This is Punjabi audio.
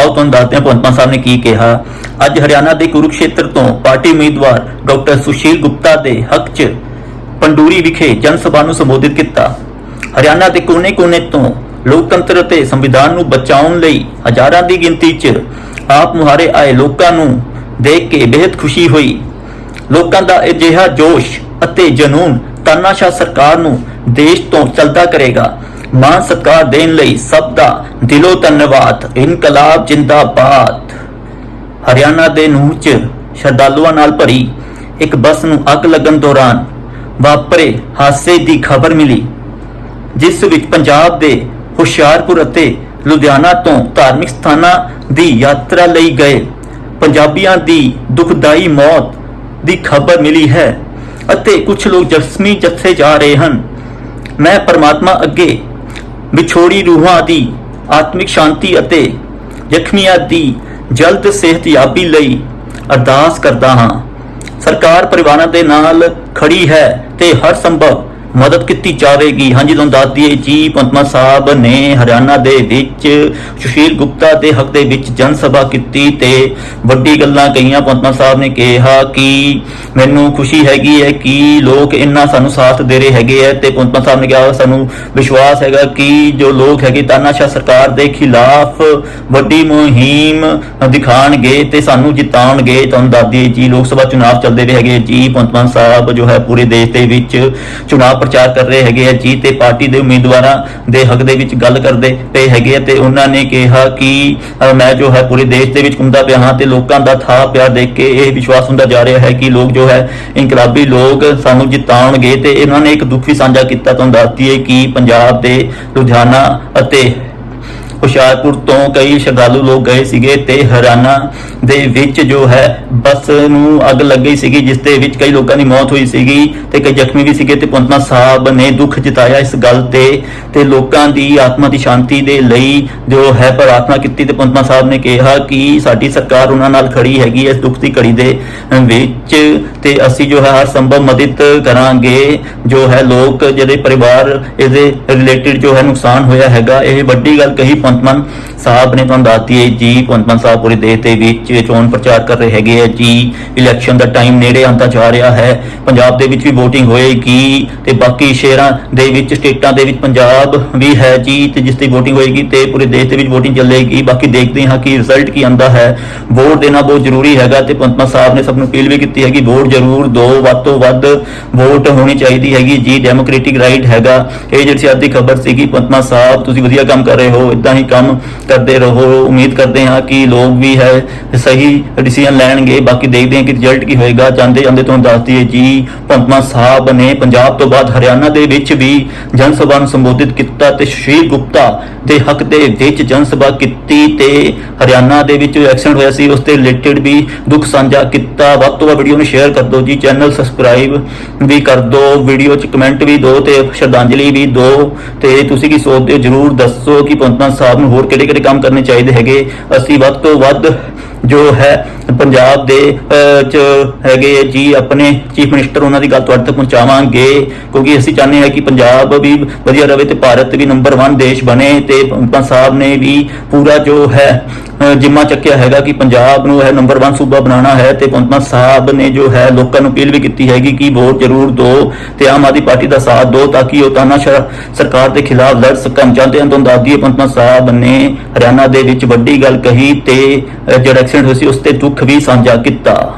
ਆਓ ਤੁਹਾਨੂੰ ਦੱਸਦੇ ਹਾਂ, ਭਗਵੰਤ ਮਾਨ ਸਾਹਿਬ ਨੇ ਕੀ ਕਿਹਾ। ਅੱਜ ਹਰਿਆਣਾ ਦੇ ਕੁਰੂਕਸ਼ੇਤਰ ਤੋਂ ਪਾਰਟੀ ਉਮੀਦਵਾਰ ਡਾਕਟਰ ਸੁਸ਼ੀਲ ਗੁਪਤਾ ਦੇ ਹੱਕ 'ਚ ਪੰਡੂਰੀ ਵਿਖੇ ਜਨ ਸਭਾ ਨੂੰ ਸੰਬੋਧਿਤ ਕੀਤਾ। ਹਰਿਆਣਾ ਦੇ ਕੋਨੇ-ਕੋਨੇ ਤੋਂ ਲੋਕਤੰਤਰ ਅਤੇ ਸੰਵਿਧਾਨ ਨੂੰ ਬਚਾਉਣ ਲਈ ਹਜ਼ਾਰਾਂ ਦੀ ਗਿਣਤੀ 'ਚ ਆਪ ਮੁਹਾਰੇ ਆਏ ਲੋਕਾਂ ਨੂੰ ਦੇਖ ਕੇ ਬੇहद ਖੁਸ਼ੀ ਹੋਈ। ਲੋਕਾਂ ਦਾ ਅਜਿਹਾ ਜੋਸ਼ ਅਤੇ ਜਨੂਨ ਤਾਨਾਸ਼ਾਹ ਸਰਕਾਰ ਨੂੰ ਦੇਸ਼ ਤੋਂ ਚਲਦਾ ਕਰੇਗਾ। ਮਾਨ ਸਤਿਕਾਰ ਦੇਣ ਲਈ ਸਭ ਦਾ ਦਿਲੋਂ ਧੰਨਵਾਦ। ਇਨਕਲਾਬ ਜਿੰਦਾਬਾਦ। ਹਰਿਆਣਾ ਦੇ ਨੂਹ 'ਚ ਸ਼ਰਧਾਲੂਆਂ ਨਾਲ ਭਰੀ ਇੱਕ ਬੱਸ ਨੂੰ ਅੱਗ ਲੱਗਣ ਦੌਰਾਨ ਵਾਪਰੇ ਹਾਦਸੇ ਦੀ ਖਬਰ ਮਿਲੀ, ਜਿਸ ਵਿੱਚ ਪੰਜਾਬ ਦੇ ਹੁਸ਼ਿਆਰਪੁਰ ਅਤੇ ਲੁਧਿਆਣਾ ਤੋਂ ਧਾਰਮਿਕ ਸਥਾਨਾਂ ਦੀ ਯਾਤਰਾ ਲਈ ਗਏ ਪੰਜਾਬੀਆਂ ਦੀ ਦੁਖਦਾਈ ਮੌਤ ਦੀ ਖਬਰ ਮਿਲੀ ਹੈ ਅਤੇ ਕੁਝ ਲੋਕ ਜਸਮੀ ਜੱਥੇ ਜਾ ਰਹੇ ਹਨ। ਮੈਂ ਪਰਮਾਤਮਾ ਅੱਗੇ ਵਿਛੋੜੀ ਰੂਹਾਂ ਦੀ ਆਤਮਿਕ ਸ਼ਾਂਤੀ ਅਤੇ ਜ਼ਖਮੀਆਂ ਦੀ ਜਲਦ ਸਿਹਤਯਾਬੀ ਲਈ ਅਰਦਾਸ ਕਰਦਾ ਹਾਂ। ਸਰਕਾਰ ਪਰਿਵਾਰਾਂ ਦੇ ਨਾਲ ਖੜੀ ਹੈ ਤੇ ਹਰ ਸੰਭਵ ਮਦਦ ਕੀਤੀ ਜਾਵੇਗੀ। ਹਾਂਜੀ, ਤੁਹਾਨੂੰ ਦੱਸ ਦਈਏ, ਜੀ, ਪੰਤਮਾ ਸਾਹਿਬ ਨੇ ਹਰਿਆਣਾ ਦੇ ਵਿੱਚ ਸੁਸ਼ੀਲ ਗੁਪਤਾ ਦੇ ਹੱਕ ਦੇ ਵਿੱਚ ਜਨ ਸਭਾ ਕੀਤੀ ਤੇ ਵੱਡੀ ਗੱਲਾਂ ਕਹੀਆਂ। ਪੰਤਮਾ ਸਾਹਿਬ ਨੇ ਕਿਹਾ ਕਿ ਮੈਨੂੰ ਖੁਸ਼ੀ ਹੈਗੀ ਹੈ ਕਿ ਲੋਕ ਇੰਨਾ ਸਾਨੂੰ ਸਾਥ ਦੇ ਰਹੇ ਹੈਗੇ ਹੈ ਤੇ ਪੰਤਮਾ ਸਾਹਿਬ ਨੇ ਕਿਹਾ, ਸਾਨੂੰ ਵਿਸ਼ਵਾਸ ਹੈਗਾ ਕਿ ਜੋ ਲੋਕ ਹੈਗੇ ਤਾਨਾਸ਼ਾਹ ਸਰਕਾਰ ਦੇ ਖਿਲਾਫ ਵੱਡੀ ਮੁਹਿੰਮ ਦਿਖਾਣਗੇ ਤੇ ਸਾਨੂੰ ਜਿਤਾਉਣਗੇ। ਤੁਹਾਨੂੰ ਦੱਸ ਦਈਏ, ਜੀ, ਲੋਕ ਸਭਾ ਚੁਣਾਵ ਚੱਲਦੇ ਰਹੇ ਹੈਗੇ ਜੀ ਪੰਤਮਾਨ ਸਾਹਿਬ ਜੋ ਹੈ ਪੂਰੇ ਦੇਸ਼ ਦੇ ਵਿੱਚ ਚੁਣਾਵ ਪ੍ਰਚਾਰ ਕਰ ਰਹੇ ਹੈਗੇ ਆ, ਜੀ ਤੇ ਪਾਰਟੀ ਦੇ ਉਮੀਦਵਾਰਾਂ ਦੇ ਹੱਕ ਦੇ ਵਿੱਚ ਗੱਲ ਕਰਦੇ ਪਏ ਹੈਗੇ ਆ ਤੇ ਉਹਨਾਂ ਨੇ ਕਿਹਾ ਕਿ ਮੈਂ ਜੋ ਹੈ ਪੂਰੇ ਦੇਸ਼ ਦੇ ਵਿੱਚ ਘੁੰਮਦਾ ਪਿਆ ਹਾਂ ਤੇ ਲੋਕਾਂ ਦਾ ਥਾਂ ਪਿਆਰ ਦੇਖ ਕੇ ਇਹ ਵਿਸ਼ਵਾਸ ਹੁੰਦਾ ਜਾ ਰਿਹਾ ਹੈ ਕਿ ਲੋਕ ਜੋ ਹੈ ਇਨਕਲਾਬੀ ਲੋਕ ਸਾਨੂੰ ਜਿਤਾਉਣਗੇ ਤੇ ਇਹਨਾਂ ਨੇ ਇੱਕ ਦੁੱਖ ਸਾਂਝਾ ਕੀਤਾ। ਤੁਹਾਨੂੰ ਦੱਸਦੀ ਹੈ ਕਿ ਪੰਜਾਬ ਦੇ ਲੁਧਿਆਣਾ ਅਤੇ ਹੁਸ਼ਿਆਰਪੁਰ ਤੋਂ ਕਈ ਸ਼ਰਧਾਲੂ ਲੋਕ ਗਏ ਸੀਗੇ ਤੇ ਹਰਿਆਣਾ ਦੇ ਵਿੱਚ ਜੋ ਹੈ, ਬੱਸ ਨੂੰ ਅੱਗ ਲੱਗ ਗਈ ਸੀਗੀ, ਜਿਸ ਦੇ ਵਿੱਚ ਕਈ ਲੋਕਾਂ ਦੀ ਮੌਤ ਹੋਈ ਸੀਗੀ ਤੇ ਕਈ ਜ਼ਖਮੀ ਵੀ ਸੀਗੇ ਤੇ ਪੰਤਨਾ ਸਾਹਿਬ ਨੇ ਦੁੱਖ ਜਤਾਇਆ ਇਸ ਗੱਲ ਤੇ ਤੇ ਲੋਕਾਂ ਦੀ ਆਤਮਾ ਦੀ ਸ਼ਾਂਤੀ ਦੇ ਲਈ ਜੋ ਹੈ ਪ੍ਰਾਰਥਨਾ ਕੀਤੀ ਤੇ ਪੰਤਨਾ ਸਾਹਿਬ ਨੇ ਕਿਹਾ ਕਿ ਸਾਡੀ ਸਰਕਾਰ ਉਹਨਾਂ ਨਾਲ ਖੜੀ ਹੈਗੀ ਇਸ ਦੁੱਖ ਦੀ ਘੜੀ ਦੇ ਵਿੱਚ ਤੇ ਅਸੀਂ ਜੋ ਹੈ ਹਰ ਸੰਭਵ ਮਦਦ ਕਰਾਂਗੇ। ਜੋ ਹੈ ਲੋਕ, ਜਿਹੜੇ ਪਰਿਵਾਰ, ਇਹਦੇ ਰਿਲੇਟਡ ਜੋ ਹੈ ਨੁਕਸਾਨ ਹੋਇਆ ਹੈਗਾ, ਇਹ ਵੱਡੀ ਗੱਲ ਕਹੀ ਪੰਤਮਨ ਸਾਹਿਬ ਨੇ ਤੁਹਾਨੂੰ ਦੱਸਤੀ ਹੈ ਜੀ ਪੰਤਮਨ ਸਾਹਿਬ ਪੂਰੇ ਦੇਸ਼ ਦੇ ਵਿੱਚ ਚੋਣ ਪ੍ਰਚਾਰ ਕਰ ਰਹੇ ਹੈਗੇ ਆ ਜੀ। ਇਲੈਕਸ਼ਨ ਦਾ ਟਾਈਮ ਨੇੜੇ ਆਉਂਦਾ ਜਾ ਰਿਹਾ ਹੈ। ਪੰਜਾਬ ਦੇ ਵਿੱਚ ਵੀ VOTING ਹੋਏਗੀ ਤੇ ਬਾਕੀ ਸ਼ਹਿਰਾਂ ਦੇ ਵਿੱਚ, ਸਟੇਟਾਂ ਦੇ ਵਿੱਚ ਪੰਜਾਬ ਵੀ ਹੈ ਜੀ, ਤੇ ਜਿਸ ਦੀ VOTING ਹੋਏਗੀ ਤੇ ਪੂਰੇ ਦੇਸ਼ ਦੇ ਵਿੱਚ VOTING ਚੱਲੇਗੀ। ਬਾਕੀ ਦੇਖਦੇ ਹਾਂ ਕਿ ਰਿਜ਼ਲਟ ਕੀ ਆਂਦਾ ਹੈ। ਵੋਟ ਦੇਣਾ ਬਹੁਤ ਜ਼ਰੂਰੀ ਹੈਗਾ ਤੇ ਪੰਤਮਾ ਸਾਹਿਬ ਨੇ ਸਭ ਨੂੰ ਅਪੀਲ ਵੀ ਕੀਤੀ ਹੈਗੀ ਵੋਟ ਜ਼ਰੂਰ ਦੋ, ਵੱਧ ਤੋਂ ਵੱਧ ਵੋਟ ਹੋਣੀ ਚਾਹੀਦੀ ਹੈਗੀ ਜੀ। ਡੈਮੋਕ੍ਰੈਟਿਕ ਰਾਈਟ ਹੈਗਾ। ਇਹ ਜਿਹੜੀ ਅੱਜ ਦੀ ਖਬਰ ਸੀਗੀ ਪੰਤਮਾ ਸਾਹਿਬ, ਤੁਸੀਂ ਵਧੀਆ ਕੰਮ ਕਰ ਰਹੇ ਹੋ ਇਦਾਂ ਹੀ ਕੰਮ ਕਰਦੇ ਰਹੋ। ਉਮੀਦ ਕਰਦੇ ਹਾਂ ਕਿ ਲੋਕ ਵੀ ਹੈ, ਸਹੀ ਡਿਸੀਜਨ ਲੈਣਗੇ। ਬਾਕੀ ਦੇਖਦੇ ਹਾਂ ਕਿ ਰਿਜ਼ਲਟ ਕੀ ਹੋਏਗਾ। ਜਾਂਦੇ ਜਾਂਦੇ ਤੁਹਾਨੂੰ ਦੱਸ ਦਈਏ ਜੀ ਪੰਤਮਾ ਸਾਹਿਬ ਨੇ ਪੰਜਾਬ ਤੋਂ ਬਾਅਦ ਹਰਿਆਣਾ ਦੇ ਵਿੱਚ ਵੀ ਜਨ ਸਭਾ ਨੂੰ ਸੰਬੋਧਿਤ ਕੀਤਾ ਤੇ ਸੁਸ਼ੀਲ ਗੁਪਤਾ ਦੇ ਹੱਕ ਦੇ ਵਿੱਚ ਜਨ ਸਭਾ ਕੀਤੀ ਤੇ ਹਰਿਆਣਾ ਦੇ ਵਿੱਚ ਐਕਸੀਡੈਂਟ ਹੋਇਆ ਸੀ, ਉਸ ਦੇ ਰਿਲੇਟਡ ਵੀ ਦੁੱਖ ਸਾਂਝਾ ਕੀਤਾ। ਵੱਧ ਤੋਂ ਵੱਧ ਵੀਡੀਓ ਨੂੰ ਸ਼ੇਅਰ ਕਰ ਦਿਓ ਜੀ ਚੈਨਲ ਸਬਸਕ੍ਰਾਈਬ ਵੀ ਕਰ ਦਿਓ। ਵੀਡੀਓ 'ਚ ਕਮੈਂਟ ਵੀ ਦਿਓ ਤੇ ਸ਼ਰਧਾਂਜਲੀ ਵੀ ਦਿਓ। ਤੇ ਤੁਸੀਂ ਕੀ ਸੋਚਦੇ ਹੋ? ਜਰੂਰ ਦੱਸੋ ਕਿ ਪੰਤਮਾ ਸਾਹਿਬ ਨੂੰ ਹੋਰ ਕਿਹੜੇ ਕਿਹੜੇ ਕੰਮ ਕਰਨੇ ਚਾਹੀਦੇ ਹੈਗੇ? ਅਸੀਂ ਵੱਧ ਤੋਂ ਵੱਧ ਜੋ ਹੈ ਪੰਜਾਬ ਦੇ ਚ ਹੈਗੇ ਜੀ ਆਪਣੇ ਚੀਫ ਮਿਨਿਸਟਰ ਉਹਨਾਂ ਦੀ ਗੱਲ ਤੁਹਾਡੇ ਤੱਕ ਪਹੁੰਚਾਵਾਂਗੇ। ਕਿਉਂਕਿ ਅਸੀਂ ਚਾਹੁੰਦੇ ਹਾਂ ਕਿ ਪੰਜਾਬ ਵੀ ਵਧੀਆ ਰਹੇ ਤੇ ਭਾਰਤ ਵੀ ਨੰਬਰ 1 ਦੇਸ਼ ਬਣੇ ਤੇ ਪੰਪਾ ਸਾਹਿਬ ਨੇ ਵੀ ਪੂਰਾ ਜੋ ਹੈ ਜਿੰਮਾ ਚੱਕਿਆ ਹੈਗਾ ਕਿ ਪੰਜਾਬ ਨੂੰ ਇਹ ਨੰਬਰ 1 ਸੂਬਾ ਬਣਾਉਣਾ ਹੈ ਤੇ ਪੰਤਮਾ ਸਾਹਿਬ ਨੇ ਜੋ ਹੈ ਲੋਕਾਂ ਨੂੰ ਅਪੀਲ ਵੀ ਕੀਤੀ ਹੈਗੀ ਕਿ ਵੋਟ ਜ਼ਰੂਰ ਦਿਓ ਤੇ ਆਮ ਆਦਮੀ ਪਾਰਟੀ ਦਾ ਸਾਥ ਦਿਓ ਤਾਂ ਕਿ ਉਹ ਤਾਨਾਸ਼ਾਹ ਸਰਕਾਰ ਦੇ ਖਿਲਾਫ ਲੜ ਸਕਣ। ਚਾਹੁੰਦੇ ਹਨ ਤੁਹਾਨੂੰ ਦੱਸ ਦਈਏ ਸਾਹਿਬ ਨੇ ਹਰਿਆਣਾ ਦੇ ਵਿੱਚ ਵੱਡੀ ਗੱਲ ਕਹੀ ਤੇ ਜਿਹੜਾ ਐਕਸੀਡੈਂਟ ਹੋਇਆ ਸੀ ਉਸ ਤੇ ਦੁੱਖ ਵੀ ਸਾਂਝਾ ਕੀਤਾ।